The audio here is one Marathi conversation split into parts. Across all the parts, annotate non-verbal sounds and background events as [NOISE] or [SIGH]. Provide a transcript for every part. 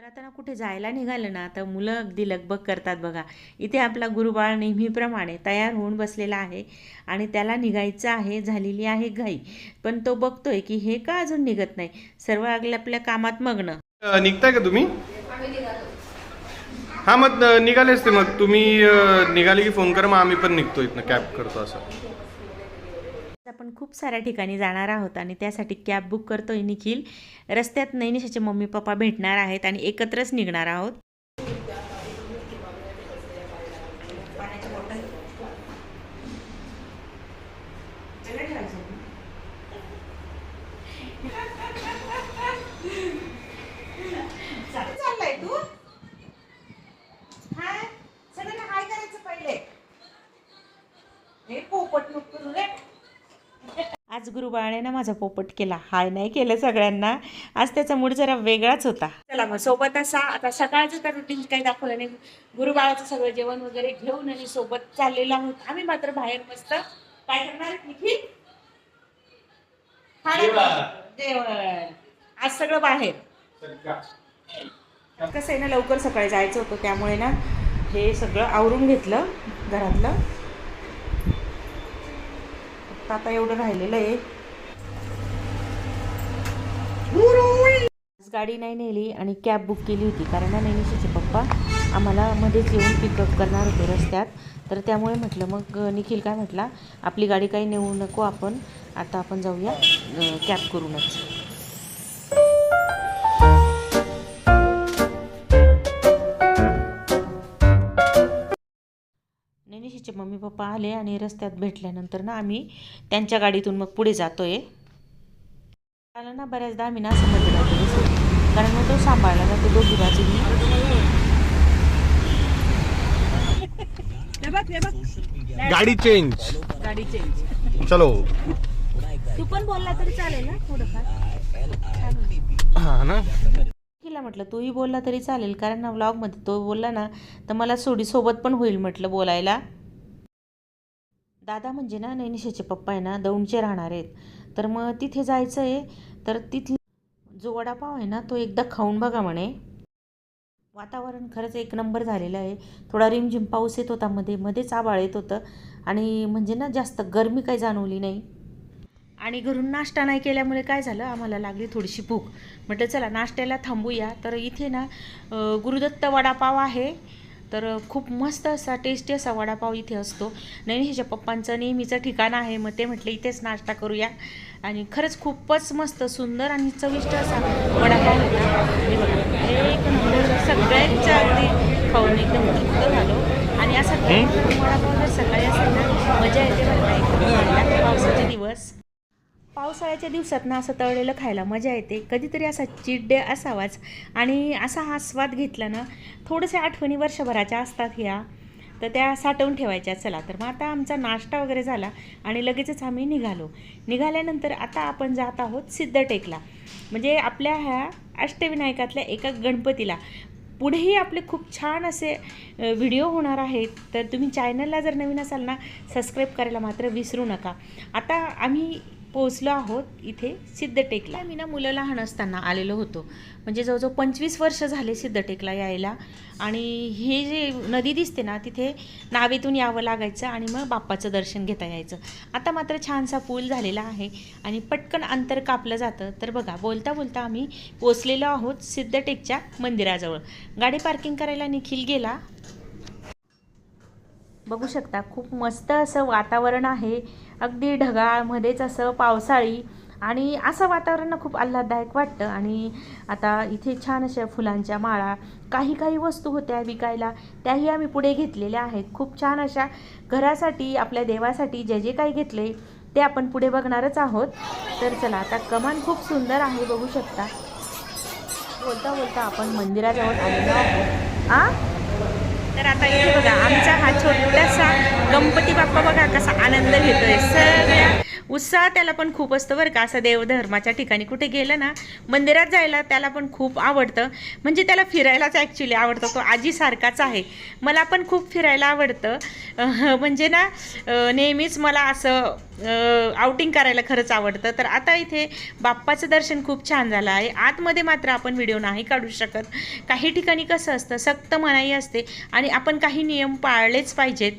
तर आता ना कुठे जायला निघालं ना तर मुलं अगदी लगबग करतात बघा. इथे आपला गुरुबाळ नेहमीप्रमाणे तयार होऊन बसलेला आहे आणि त्याला निघायचं आहे झालेली आहे घाई. पण तो बघतोय की हे का अजून निघत नाही? सर्व आपल्या आपल्या कामात मग्न. निघताय का तुम्ही? हा मग अ, निघालेच ते. मग तुम्ही निघाले की फोन करा मग आम्ही पण निघतो इथनं कॅब करतो असं. आपण खूप साऱ्या ठिकाणी जाणार आहोत आणि त्यासाठी कॅब बुक करतोय निखिल. रस्त्यात नैनिशाचे मम्मी पप्पा भेटणार आहेत आणि एकत्रच निघणार आहोत चाललाय तू हाय सगळ्यांना हाय करायचं पहिले हे पोपट नको रे आज गुरुबाळाने ना माझा पोपट केला. हाय नाही केलं सगळ्यांना. आज त्याचा मूड जरा वेगळाच होता. चला मग सोबत असा आता सकाळचं तर रुटीन काही दाखवलं नाही. गुरुबाळाचं सगळं जेवण वगैरे घेऊन आणि सोबत चाललेलो आहोत. आम्ही मात्र बाहेर मस्त. काय करणार निखिल जेवण. आज सगळं बाहेर. कसं आहे ना लवकर सकाळी जायचं होतं त्यामुळे ना हे सगळं आवरून घेतलं घरातलं. फक्त आता एवढं राहिलेलं आहे. आज गाडी नाही नेली आणि कॅब बुक केली होती. कारण ना नैनिशीचे पप्पा आम्हाला मध्येच येऊन पिकअप करणार होते रस्त्यात. तर त्यामुळे म्हटलं मग निखिल काय म्हटला आपली गाडी काही नेऊ नको आपण. आता आपण जाऊया कॅब करूनच. नैनिशीचे मम्मी पप्पा आले आणि रस्त्यात भेटल्यानंतर ना आम्ही त्यांच्या गाडीतून मग पुढे जातोय. त्याला ना बऱ्याचदा आम्ही ना राहतो बसून. कारण मग तो सांभाळला जातो दोघी बाजूनी. गाडी चेंज गाडी चेंज चलो. तू पण बोलला तरी चालेल ना थोडंफार. हा ना. तिला म्हटलं तूही बोलला तरी चालेल कारण ना व्लॉगमध्ये तो बोलला ना तर मला सोडी सोबत पण होईल म्हटलं बोलायला. दादा म्हणजे ना नैनिशाचे पप्पा आहे ना दौंडचे राहणार आहेत. तर मग तिथे जायचं आहे तर तिथला जो वडापाव आहे ना तो एकदा खाऊन बघा म्हणे. वातावरण खरंच एक नंबर झालेलं आहे. थोडा रिमझिम पाऊस येत होता मध्ये मध्येच आबाळ येत होतं. आणि म्हणजे ना जास्त गरमी काही जाणवली नाही. आणि घरून नाश्ता नाही केल्यामुळे काय झालं आम्हाला लागली थोडीशी भूक. म्हटलं चला नाश्त्याला थांबूया. तर इथे ना गुरुदत्त वडापाव आहे. तर खूप मस्त असा टेस्टी असा वडापाव इथे असतो. नैनिशीच्या पप्पांचं नेहमीचं ठिकाण आहे मग ते म्हटलं इथेच नाश्ता करूया. आणि खरंच खूपच मस्त सुंदर आणि चविष्ट असा वडापाव होता. एक नंबर सगळ्यांच्या अगदी खाऊन एकदम तृप्त झालो. आणि असा वडापाव जर सकाळी असेल ना मजा येते एकदम पावसाचे दिवस. पावसाळ्याच्या दिवसात ना असं तळलेलं खायला मजा येते. कधीतरी असा चिड्डे असावाच. आणि असा हा स्वाद घेतला ना थोडेसे आठवणी वर्षभराच्या असतात ह्या. तर त्या साठवून ठेवायच्या. चला तर मग आता आमचा नाश्ता वगैरे झाला आणि लगेचच आम्ही निघालो. निघाल्यानंतर आता आपण जात आहोत सिद्धटेकला. म्हणजे आपल्या ह्या अष्टविनायकातल्या एका गणपतीला. पुढेही आपले खूप छान असे व्हिडिओ होणार आहेत. तर तुम्ही चॅनलला जर नवीन असाल ना सबस्क्राईब करायला मात्र विसरू नका. आता आम्ही पोहोचलो आहोत इथे सिद्धटेकला. मी ना मुलं लहान असताना आलेलो होतो. म्हणजे जवळजवळ पंचवीस वर्ष झाले सिद्धटेकला यायला. आणि हे जे नदी दिसते ना तिथे नावेतून यावं लागायचं आणि मग बाप्पाचं दर्शन घेता यायचं. आता मात्र छानसा पूल झालेला आहे आणि पटकन अंतर कापलं जातं. तर बघा बोलता बोलता आम्ही पोचलेलो आहोत सिद्धटेकच्या मंदिराजवळ. गाडी पार्किंग करायला निखिल गेला. बघू शकता खूप मस्त असं वातावरण आहे. अगदी ढगाळमध्येच असं पावसाळी आणि असं वातावरण खूप आल्हाददायक वाटतं. आणि आता इथे छान अशा फुलांच्या माळा काही काही वस्तू होत्या विकायला त्याही आम्ही पुढे घेतलेल्या आहेत. खूप छान अशा घरासाठी आपल्या देवासाठी जे जे काही घेतले ते आपण पुढे बघणारच आहोत. तर चला आता कमान खूप सुंदर आहे बघू शकता. बोलता बोलता आपण मंदिराजवळ आलेलो आहोत. आ? तर आता इथे बघा आमचा हा छोटासा गणपती बाप्पा बघा कसा आनंद घेतोय. सगळ्या उत्साह त्याला पण खूप असतो बरं का. असं देवधर्माच्या ठिकाणी कुठे गेलं ना मंदिरात जायला त्याला पण खूप आवडतं. म्हणजे त्याला फिरायलाच ॲक्च्युली आवडतं. तो आजीसारखाच आहे. मला पण खूप फिरायला आवडतं. म्हणजे ना नेहमीच मला असं आउटिंग करायला खरंच आवडतं. तर आता इथे बाप्पाचं दर्शन खूप छान झालं आहे. आतमध्ये मात्र आपण व्हिडिओ नाही काढू शकत. काही ठिकाणी कसं असतं सक्त मनाई असते आणि आपण काही नियम पाळलेच पाहिजेत.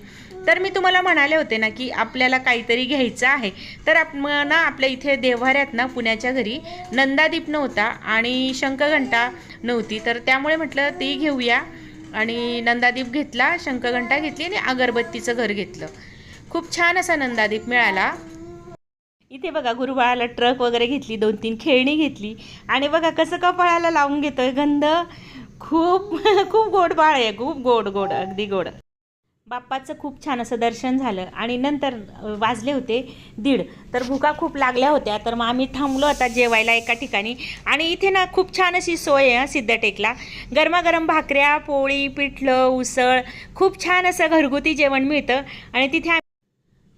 तर मी तुम्हाला म्हणाले होते ना की आपल्याला काहीतरी घ्यायचं आहे. तर आप ना आपल्या इथे देव्हाऱ्यात ना पुण्याच्या घरी नंदादीप नव्हता आणि शंखघंटा नव्हती. तर त्यामुळे म्हटलं ती घेऊया. आणि नंदादीप घेतला शंखघंटा घेतली आणि अगरबत्तीचं घर घेतलं. खूप छान असा नंदादीप मिळाला. इथे बघा गुरुबाळाला ट्रक वगैरे घेतली दोन तीन खेळणी घेतली. आणि बघा कसं कपाळाला लावून घेतोय. गंध खूप [LAUGHS] खूप गोड बाळ आहे. खूप गोड गोड अगदी गोड. बाप्पाचं खूप छान असं दर्शन झालं. आणि नंतर वाजले होते दीड. तर भुका खूप लागल्या होत्या. तर मग आम्ही थांबलो आता जेवायला एका ठिकाणी. आणि इथे ना खूप छान अशी सोय आहे सिद्धटेकला. गरमागरम भाकऱ्या पोळी पिठलं उसळ खूप छान असं घरगुती जेवण मिळतं. आणि तिथे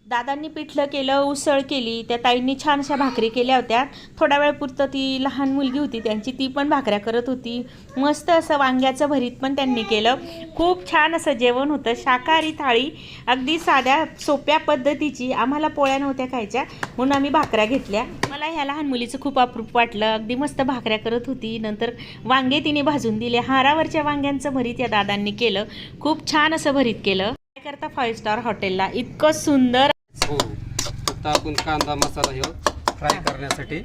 दादांनी पिठलं केलं उसळ केली त्या ताईंनी छान अशा भाकरी केल्या होत्या. थोड्या वेळपुरतं ती लहान मुलगी होती त्यांची ती पण भाकऱ्या करत होती. मस्त असं वांग्याचं भरीत पण त्यांनी केलं. खूप छान असं जेवण होतं. शाकाहारी थाळी अगदी साध्या सोप्या पद्धतीची. आम्हाला पोळ्या नव्हत्या खायच्या म्हणून आम्ही भाकऱ्या घेतल्या. मला ह्या लहान मुलीचं खूप अप्रूप वाटलं. अगदी मस्त भाकऱ्या करत होती. नंतर वांगे तिने भाजून दिले. हारावरच्या वांग्यांचं भरीत या दादांनी केलं. खूप छान असं भरीत केलं. काय करता फाईव्ह स्टार हॉटेलला इतकं सुंदर हो. फक्त आपण कांदा मसाला हे फ्राय करण्यासाठी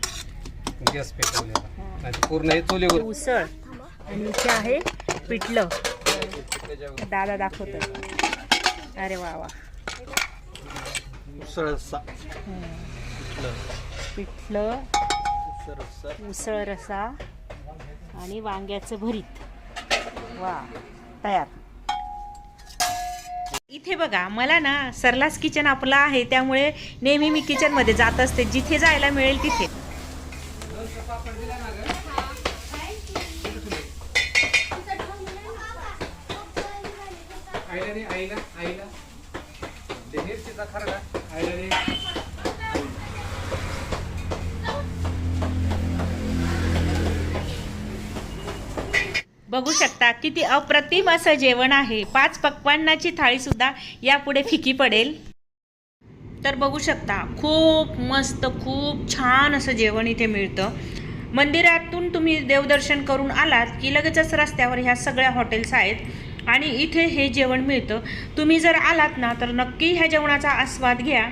गॅस पेटवलेला पूर्ण हे चुलीवर. उसळ. आणि इथे आहे पिठलं. दादा दाखवतो. अरे वा वा. उसळ सा पिठलं. उसळ रसा आणि वांग्याचं भरीत. वा. तयार. इथे बघा मला ना सरलास किचन आपला आहे त्यामुळे नेहमी मी किचनमध्ये जात असते. जिथे जायला मिळेल तिथे. आईला आईला आईला. बघू शकता किती अप्रतिम असं जेवण आहे. पाच पक्वांनाची थाळीसुद्धा यापुढे फिकी पडेल. तर बघू शकता खूप मस्त खूप छान असं जेवण इथे मिळतं. मंदिरातून तुम्ही देवदर्शन करून आलात की लगेचच रस्त्यावर ह्या सगळ्या हॉटेल्स आहेत आणि इथे हे जेवण मिळतं. तुम्ही जर आलात ना तर नक्की ह्या जेवणाचा आस्वाद घ्या.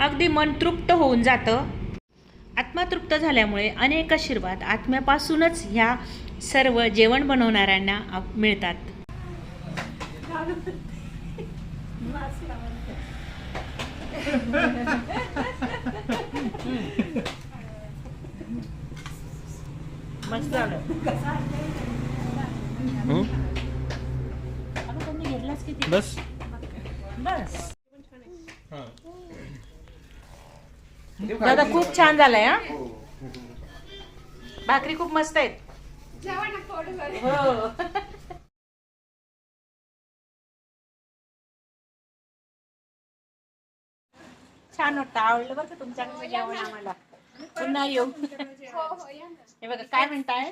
अगदी मन तृप्त होऊन जातं. आत्मातृप्त झाल्यामुळे अनेक आशीर्वाद आत्म्यापासूनच ह्या सर्व जेवण बनवणाऱ्यांना मिळतात. मस्त झालं. किती? बस. बस. दादा खूप छान झालंय हा? भाकरी खूप मस्त आहेत. हो. छान वाटतं. आवडलं बरं का तुमच्याकडे जेवण आम्हाला? पुन्हा येऊ. हे बघा काय म्हणताय?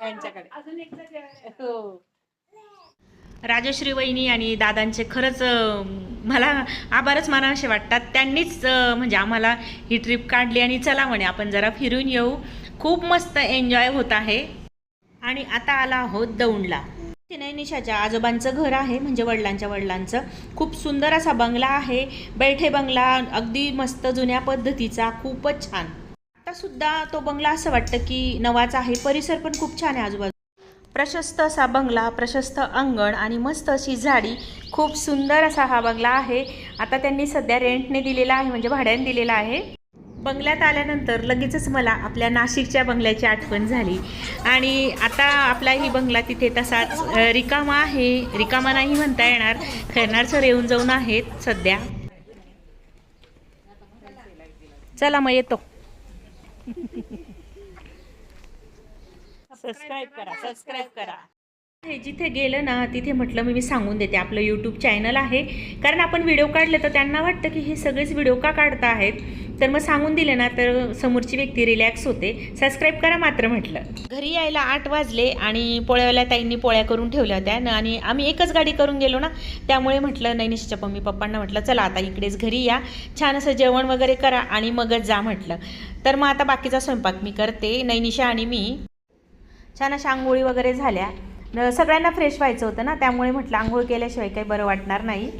यांच्याकडे. हो. राजश्री वहिनी आणि दादांचे खरंच मला आभारच मानावेसे वाटतात. त्यांनीच म्हणजे आम्हाला ही ट्रिप काढली आणि चला म्हणे आपण जरा फिरून येऊ. खूप मस्त एन्जॉय होत आहे. आणि आता आला आहोत दौंडला. तिने निशाच्या आजोबांचं घर आहे म्हणजे वडिलांच्या वडिलांचं. खूप सुंदर असा बंगला आहे. बैठे बंगला अगदी मस्त जुन्या पद्धतीचा खूपच छान. आता सुद्धा तो बंगला असं वाटतं की नवाच आहे परिसर पण खूप छान आहे आजूबाजू प्रशस्त असा बंगला प्रशस्त अंगण आणि मस्त अशी झाडी. खूप सुंदर असा हा बंगला आहे. आता त्यांनी सध्या रेंटने दिलेला आहे म्हणजे भाड्याने दिलेला आहे. बंगल्यात आल्यानंतर लगेचच मला आपल्या नाशिकच्या बंगल्याची आठवण झाली. आणि आता आपला ही बंगला तिथे तसाच रिकामा आहे. रिकामा नाही म्हणता येणार. खैरनार सर येऊन जाऊन आहेत सध्या. चला मग येतो. [LAUGHS] सबस्क्राईब करा सबस्क्राईब करा. हे जिथे गेलं ना तिथे म्हटलं मी मी सांगून देते. आपलं यूट्यूब चॅनल आहे. कारण आपण व्हिडिओ काढले तर त्यांना वाटतं की हे सगळेच व्हिडिओ का काढता आहेत? तर मग सांगून दिले ना तर समोरची व्यक्ती रिलॅक्स होते. सबस्क्राईब करा मात्र म्हटलं. घरी यायला आठ वाजले आणि पोळ्यावाल्या ताईंनी पोळ्या करून ठेवल्या होत्या. आणि आम्ही एकच गाडी करून गेलो ना त्यामुळे म्हटलं नैनिशच्या मम्मी पप्पांना म्हटलं चला आता इकडेच घरी या. छान असं जेवण वगैरे करा आणि मगच जा म्हटलं. तर मग आता बाकीचा स्वयंपाक मी करते. नैनिशा आणि मी. छान अशा आंघोळी वगैरे झाल्या. सगळ्यांना फ्रेश व्हायचं होतं ना त्यामुळे म्हटलं आंघोळ केल्याशिवाय काही बरं वाटणार नाही.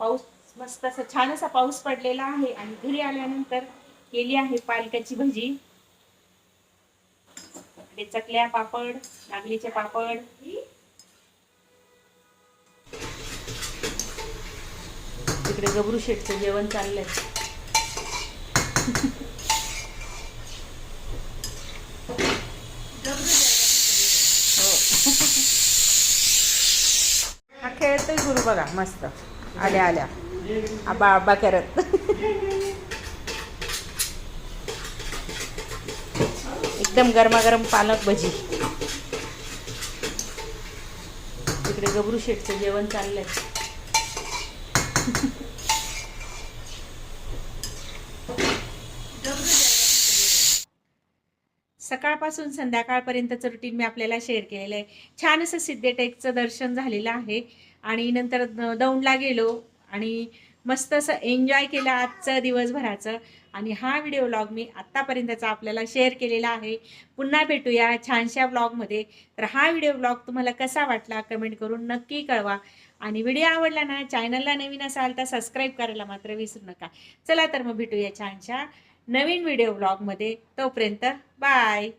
पाऊस मस्त असं छान असा पाऊस पडलेला आहे आणि घरी आल्यानंतर केली आहे पालकाची भजी. चकल्या पापड नागलीचे पापड. तिकडे गबरू शेटचं जेवण चाललंय. बघा मस्त. आल्या आल्या. आबा आबा करत. एकदम गरमागरम पालक भजी. तिकडे गबरू शेटचं जेवण चाललंय. सकाळपासून संध्याकाळपर्यंतचं रुटीन मी आपल्याला शेअर केलेलं आहे. छान असं सिद्धेटेकचं दर्शन झालेलं आहे. आणि नंतर दौंडला गेलो आणि मस्त असं एन्जॉय केलं आजचं दिवसभराचं. आणि हा व्हिडिओ ब्लॉग मी आत्तापर्यंतचा आपल्याला शेअर केलेला आहे. पुन्हा भेटूया छानशा ब्लॉगमध्ये तर हा व्हिडिओ ब्लॉग तुम्हाला कसा वाटला कमेंट करून नक्की कळवा. आणि व्हिडिओ आवडला ना चॅनलला नवीन असाल तर सबस्क्राईब करायला मात्र विसरू नका. चला तर मग भेटूया छानशा नवीन व्हिडिओ ब्लॉगमध्ये तोपर्यंत बाय